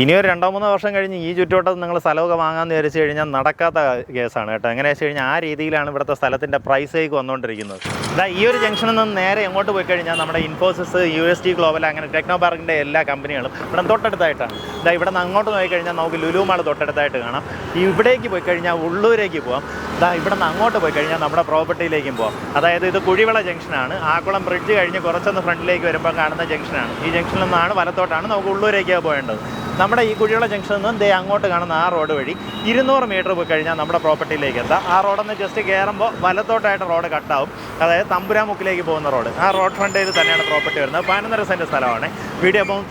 ഇനി ഒരു രണ്ടോ മൂന്നോ വർഷം കഴിഞ്ഞ് ഈ ചുറ്റുവട്ടത്ത് നിങ്ങൾ സ്ഥലമൊക്കെ വാങ്ങാമെന്ന് വിചാരിച്ചു കഴിഞ്ഞാൽ നടക്കാത്ത കേസാണ് കേട്ടോ. എങ്ങനെ വെച്ച് കഴിഞ്ഞാൽ ആ രീതിയിലാണ് ഇവിടുത്തെ സ്ഥലത്തിന്റെ പ്രൈസ് ഹൈക്ക് വന്നുകൊണ്ടിരിക്കുന്നത്. ഇതാ ഈ ഒരു ജംഗ്ഷനിൽ നിന്ന് നേരെ എങ്ങോട്ട് പോയി കഴിഞ്ഞാൽ നമ്മുടെ Infosys U S T global അങ്ങനെ ടെക്നോ പാർക്കിന്റെ എല്ലാ കമ്പനികളും ഇവിടെ തൊട്ടടുത്തായിട്ടാണ്. ഇതാ ഇവിടെ നിന്ന് അങ്ങോട്ട് പോയി കഴിഞ്ഞാൽ നമുക്ക് ലുലു മാൾ തൊട്ടടുത്തായിട്ട് കാണാം. ഇവിടേക്ക് പോയി കഴിഞ്ഞാൽ ഉള്ളൂരേക്ക് പോകാം ഇതാ ഇവിടെ നിന്ന് അങ്ങോട്ട് പോയി കഴിഞ്ഞാൽ നമ്മുടെ പ്രോപ്പർട്ടിയിലേക്കും പോകാം അതായത് ഇത് കുഴിവിള ജംഗ്ഷനാണ് ആക്കുളം ബ്രിഡ്ജ് കഴിഞ്ഞ് കുറച്ചൊന്ന് ഫ്രണ്ടിലേക്ക് വരുമ്പോൾ കാണുന്ന ജംഗ്ഷനാണ് ഈ ജംഗ്ഷനിൽ നിന്നാണ് വലത്തോട്ടാണ് നമുക്ക് ഉള്ളൂരേക്ക് പോകേണ്ടത്. നമ്മുടെ ഈ കുഴിയുള്ള ജംഗ്ഷനിൽ നിന്നും ദേ അങ്ങോട്ട് കാണുന്ന ആ റോഡ് വഴി ഇരുന്നൂറ് മീറ്റർ പോയി കഴിഞ്ഞാൽ നമ്മുടെ പ്രോപ്പർട്ടിയിലേക്ക് എത്താം. ആ റോഡൊന്ന് ജസ്റ്റ് കയറുമ്പോൾ വലത്തോട്ടായിട്ട് റോഡ് കട്ടാവും. അതായത് തമ്പുരാമുക്കിലേക്ക് പോകുന്ന റോഡ്. ആ റോഡ് ഫ്രണ്ടേൽ തന്നെയാണ് പ്രോപ്പർട്ടി വരുന്നത്. പതിനൊന്നര സെന്റ് സ്ഥലമാണ്. വീഡിയോ അപ്പം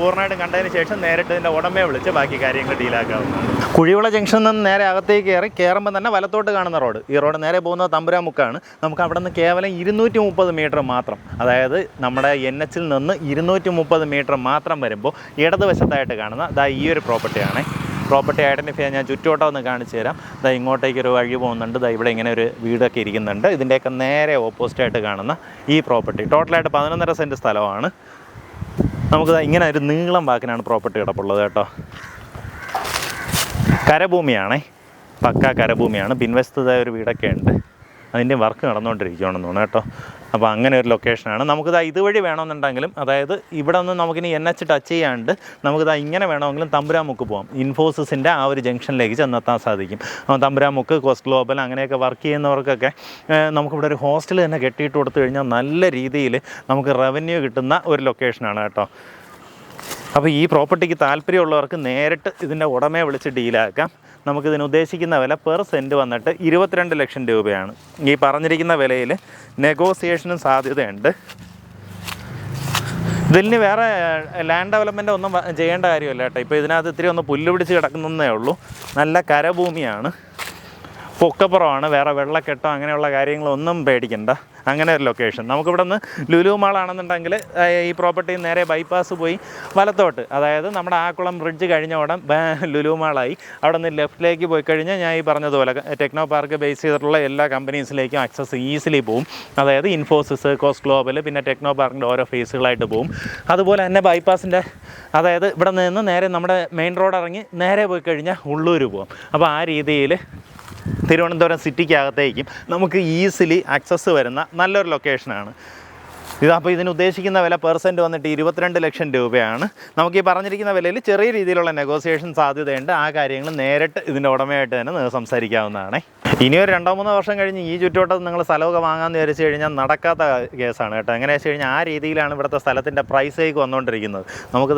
പൂർണമായിട്ടും കണ്ടതിന് ശേഷം നേരിട്ട് ഇതിന്റെ ഉടമയെ വിളിച്ച് ബാക്കി കാര്യങ്ങൾ ഡീലാക്കാവുന്നതാണ് കുഴിവിള ജംഗ്ഷനിൽ നിന്ന് നേരെ അകത്തേക്ക് കയറി കയറുമ്പോൾ തന്നെ വലത്തോട്ട് കാണുന്ന റോഡ്. ഈ റോഡ് നേരെ പോകുന്നത് തമ്പുരാമുക്കാണ്. നമുക്ക് അവിടെ നിന്ന് കേവലം ഇരുന്നൂറ്റി മുപ്പത് മീറ്റർ മാത്രം അതായത് നമ്മുടെ എൻ എച്ചിൽ നിന്ന് ഇരുന്നൂറ്റി മുപ്പത് മീറ്റർ മാത്രം വരുമ്പോൾ ഇടതുവശത്തായിട്ട് കാണുന്ന ദാ ഈ ഒരു പ്രോപ്പർട്ടിയാണ് പ്രോപ്പർട്ടി ഐഡന്റിഫൈ ഞാൻ ചുറ്റുവട്ടം ഒന്ന് കാണിച്ചു തരാം. ദാ ഇങ്ങോട്ടേക്ക് ഒരു വഴി പോകുന്നുണ്ട്. ദാ ഇവിടെ ഇങ്ങനെ ഒരു വീടൊക്കെ ഇരിക്കുന്നുണ്ട്. ഇതിന്റെയൊക്കെ നേരെ ഓപ്പോസിറ്റായിട്ട് കാണുന്ന ഈ പ്രോപ്പർട്ടി ടോട്ടലായിട്ട് പതിനൊന്നര സെന്റ് സ്ഥലമാണ്. നമുക്ക് ഇങ്ങനെ ഒരു നീളം വാക്കിനാണ് പ്രോപ്പർട്ടി കിടപ്പുള്ളത് കേട്ടോ. കരഭൂമിയാണേ. പക്ക കരഭൂമിയാണ്. പിൻവശത്തതായ ഒരു വീടൊക്കെ ഉണ്ട്. അതിന്റെ വർക്ക് നടന്നുകൊണ്ടിരിക്കുകയാണെന്ന് തോന്നുന്നു കേട്ടോ. അപ്പോൾ അങ്ങനെ ഒരു ലൊക്കേഷനാണ് നമുക്കിത് ഇതുവഴി വേണമെന്നുണ്ടെങ്കിലും അതായത് ഇവിടെ നിന്ന് നമുക്കിനി എൻ എച്ച് ടച്ച് ചെയ്യാണ്ട് നമുക്കിത് ഇങ്ങനെ വേണമെങ്കിലും തമ്പുരാമുക്ക് പോകാം ഇൻഫോസിസിന്റെ ആ ഒരു ജംഗ്ഷനിലേക്ക് ചെന്നെത്താൻ സാധിക്കും. അപ്പോൾ തമ്പുരാമുക്ക് കോസ്റ്റ് ഗ്ലോബൽ അങ്ങനെയൊക്കെ വർക്ക് ചെയ്യുന്നവർക്കൊക്കെ നമുക്കിവിടെ ഒരു ഹോസ്റ്റൽ തന്നെ കെട്ടിയിട്ട് കൊടുത്തു കഴിഞ്ഞാൽ നല്ല രീതിയിൽ നമുക്ക് റവന്യൂ കിട്ടുന്ന ഒരു ലൊക്കേഷനാണ് കേട്ടോ. അപ്പോൾ ഈ പ്രോപ്പർട്ടിക്ക് താല്പര്യമുള്ളവർക്ക് നേരിട്ട് ഇതിന്റെ ഉടമയെ വിളിച്ച് ഡീലാക്കാം. നമുക്കിതിന് ഉദ്ദേശിക്കുന്ന വില പെർ സെന്റ് വന്നിട്ട് ഇരുപത്തിരണ്ട് ലക്ഷം രൂപയാണ്. ഈ പറഞ്ഞിരിക്കുന്ന വിലയിൽ നെഗോസിയേഷനും സാധ്യതയുണ്ട്. ഇതിന് വേറെ ലാൻഡ് ഡെവലപ്മെന്റ് ഒന്നും ചെയ്യേണ്ട കാര്യമല്ല കേട്ടോ. ഇപ്പോൾ ഇതിനകത്ത് ഇത്തിരി ഒന്ന് പുല്ല് പിടിച്ച് കിടക്കുന്നതേ ഉള്ളൂ. നല്ല കരഭൂമിയാണ്. പൊക്കപ്പുറമാണ്. വേറെ വെള്ളക്കെട്ടോ അങ്ങനെയുള്ള കാര്യങ്ങളൊന്നും പേടിക്കണ്ട. അങ്ങനെ ഒരു ലൊക്കേഷൻ നമുക്കിവിടെ നിന്ന് ലുലു മാളാണെന്നുണ്ടെങ്കിൽ ഈ പ്രോപ്പർട്ടി നേരെ ബൈപ്പാസ് പോയി വലത്തോട്ട്. അതായത് നമ്മുടെ ആക്കുളം ബ്രിഡ്ജ് കഴിഞ്ഞ ഉടൻ ലുലു മാളായി അവിടെ നിന്ന് ലെഫ്റ്റിലേക്ക് പോയി കഴിഞ്ഞാൽ ഞാൻ ഈ പറഞ്ഞതുപോലെ ടെക്നോ പാർക്ക് ബേസ് ചെയ്തിട്ടുള്ള എല്ലാ കമ്പനീസിലേക്കും ആക്സസ് ഈസിലി പോവും. അതായത് ഇൻഫോസിസ് കോസ് ഗ്ലോബൽ പിന്നെ ടെക്നോ പാർക്കിന്റെ ഓരോ ഫേസുകളായിട്ട് പോവും. അതുപോലെ തന്നെ ബൈപ്പാസിന്റെ അതായത് ഇവിടെ നിന്ന് നേരെ നമ്മുടെ മെയിൻ റോഡ് ഇറങ്ങി നേരെ പോയി കഴിഞ്ഞാൽ ഉള്ളൂർ പോകും അപ്പോൾ ആ രീതിയിൽ തിരുവനന്തപുരം സിറ്റിക്കകത്തേക്കും നമുക്ക് ഈസിലി ആക്സസ് വരുന്ന നല്ലൊരു ലൊക്കേഷനാണ് ഇതപ്പോൾ ഇതിന് ഉദ്ദേശിക്കുന്ന വില പെർസെന്റ് വന്നിട്ട് ഇരുപത്തിരണ്ട് ലക്ഷം രൂപയാണ്. നമുക്ക് ഈ പറഞ്ഞിരിക്കുന്ന വിലയിൽ ചെറിയ രീതിയിലുള്ള നെഗോസിയേഷൻ സാധ്യതയുണ്ട്. ആ കാര്യങ്ങൾ നേരിട്ട് ഇതിന്റെ ഉടമയായിട്ട് തന്നെ സംസാരിക്കാവുന്നതാണ്. ഇനി ഒരു രണ്ടോ മൂന്നോ വർഷം കഴിഞ്ഞ് ഈ ചുറ്റുവട്ടത്ത് നിങ്ങൾ സ്ഥലമൊക്കെ വാങ്ങാമെന്ന് വിചാരിച്ചു കഴിഞ്ഞാൽ നടക്കാത്ത കേസാണ് കേട്ടോ. എങ്ങനെ വെച്ച് കഴിഞ്ഞാൽ ആ രീതിയിലാണ് ഇവിടുത്തെ സ്ഥലത്തിന്റെ പ്രൈസ് ഹൈക്ക് വന്നുകൊണ്ടിരിക്കുന്നത്. നമുക്ക്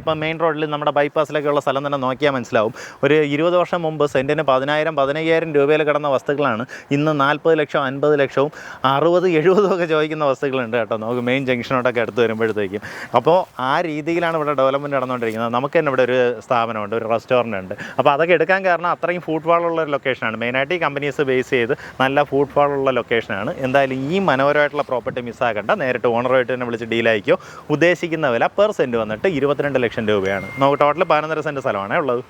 ഇപ്പം മെയിൻ റോഡിൽ നമ്മുടെ ബൈപ്പാസിലൊക്കെയുള്ള സ്ഥലം തന്നെ നോക്കിയാൽ മനസ്സിലാവും. ഒരു ഇരുപത് വർഷം മുമ്പ് സെന്റിന് പതിനായിരം പതിനയ്യായിരം രൂപയിൽ കിടന്ന വസ്തുക്കളാണ്. ഇന്ന് നാൽപ്പത് ലക്ഷം അൻപത് ലക്ഷവും അറുപത് എഴുപതും ഒക്കെ ചോദിക്കുന്ന വസ്തുക്കളുണ്ട് കേട്ടോ. നമുക്ക് മെയിൻ ജംഗ്ഷനോടൊക്കെ അടുത്ത് വരുമ്പോഴത്തേക്കും. അപ്പോൾ ആ രീതിയിലാണ് ഇവിടെ ഡെവലപ്മെന്റ് നടന്നുകൊണ്ടിരിക്കുന്നത്. നമുക്ക് തന്നെ ഇവിടെ ഒരു സ്ഥാപനമുണ്ട് ഒരു റെസ്റ്റോറന്റ് ഉണ്ട്. അപ്പോൾ അതൊക്കെ എടുക്കാൻ കാരണം അത്രയും ഫുഡ് വാളുള്ള ഒരു ലൊക്കേഷനാണ് മെയിനായിട്ട് ഈ കമ്പനീസ് ബേസ് ചെയ്ത് നല്ല ഫുഡ് ഫോളുള്ള ലൊക്കേഷനാണ് എന്തായാലും ഈ മനോഹരമായിട്ടുള്ള പ്രോപ്പർട്ടി മിസ്സാകണ്ട നേരിട്ട് ഓണറുമായിട്ട് തന്നെ വിളിച്ച് ഡീലായിക്കോ ഉദ്ദേശിക്കുന്ന വില പെർ സെന്റ് വന്നിട്ട് ഇരുപത്തിരണ്ട് ലക്ഷം രൂപയാണ്. നമുക്ക് ടോട്ടൽ പതിനൊന്നര സെന്റ് സ്ഥലമാണേ ഉള്ളത്.